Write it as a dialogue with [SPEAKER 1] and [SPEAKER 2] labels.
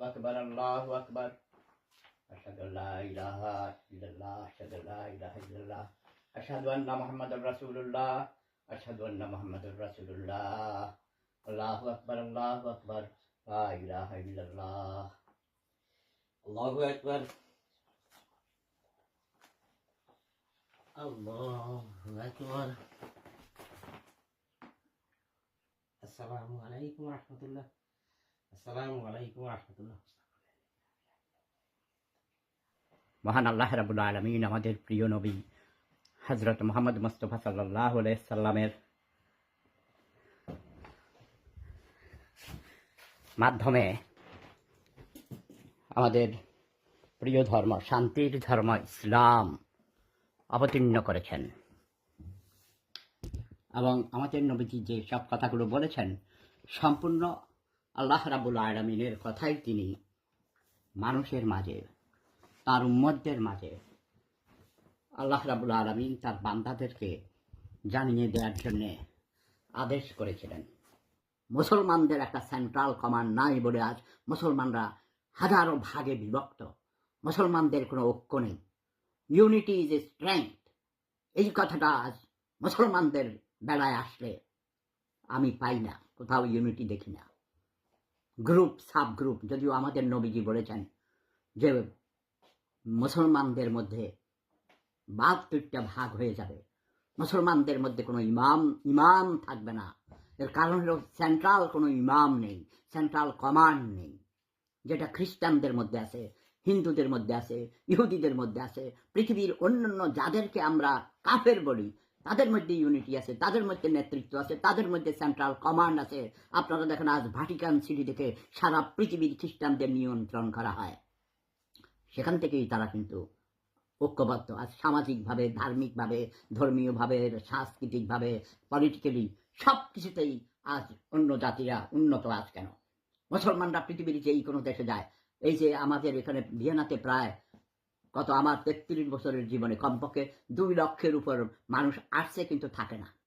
[SPEAKER 1] أكبر الله أكبر. أشهد أن لا إله إلا الله أشهد أن لا إله إلا الله أشهد أن محمد رسول الله أشهد أن محمد رسول الله. الله أكبر الله أكبر لا
[SPEAKER 2] إله إلا الله. الله أكبر. الله أكبر. السلام عليكم ورحمة الله.
[SPEAKER 1] মহান আল্লাহ রাবুল আলমিন আমাদের প্রিয় নবী হজরত মোহাম্মদ মুস্তফা সাল্লাহ সাল্লামের মাধ্যমে আমাদের প্রিয় ধর্ম, শান্তির ধর্ম, ইসলাম অবতীর্ণ করেছেন। এবং আমাদের নবীজি যে সব কথাগুলো বলেছেন, সম্পূর্ণ আল্লাহ রাবুল আলমিনের কথাই তিনি মানুষের মাঝে, তার উম্মতদের মাঝে আল্লাহ রাবুল আলমিন তার বান্দাদেরকে জানিয়ে দেওয়ার জন্যে আদেশ করেছিলেন। মুসলমানদের একটা সেন্ট্রাল কমান্ড নাই বলে আজ মুসলমানরা হাজারো ভাগে বিভক্ত। মুসলমানদের কোনো ঐক্য নেই। ইউনিটি ইজ এ স্ট্রেংথ এই কথাটা আজ মুসলমানদের বেলায় আসলে আমি পাই না, কোথাও ইউনিটি দেখি না। গ্রুপ সাব গ্রুপ যদিও আমাদের নবীজি বলেছেন যে মুসলমানদের মধ্যে বাহাত্তরটা ভাগ হয়ে যাবে। মুসলমানদের মধ্যে কোনো ইমাম ইমাম থাকবে না। এর কারণ হলো সেন্ট্রাল কোনো ইমাম নেই, সেন্ট্রাল কমান্ড নেই। যেটা খ্রিস্টানদের মধ্যে আছে, হিন্দুদের মধ্যে আছে, ইহুদিদের মধ্যে আছে, পৃথিবীর অন্যান্য যাদেরকে আমরা কাফের বলি তাদের মধ্যে ইউনিটি আছে, তাদের মধ্যে নেতৃত্ব আছে, তাদের মধ্যে সেন্ট্রাল কমান্ড আছে। আপনারা দেখেন আজ ভাটিকান সিটি থেকে সারা পৃথিবীর খ্রিস্টানদের নিয়ন্ত্রণ করা হয়। সেখান থেকেই তারা কিন্তু ঐক্যবদ্ধ। আজ সামাজিকভাবে, ধার্মিকভাবে, ধর্মীয়ভাবে, সাংস্কৃতিকভাবে পলিটিক্যালি সব কিছুতেই আজ অন্য জাতিরা উন্নত আজ কেন? মুসলমানরা পৃথিবীর যেই কোনো দেশে যায়, এই যে আমাদের এখানে ভিয়েনাতে প্রায় কত আমার তেত্রিশ বছরের জীবনে কমপক্ষে দুই লক্ষের উপর মানুষ আসছে কিন্তু থাকে না।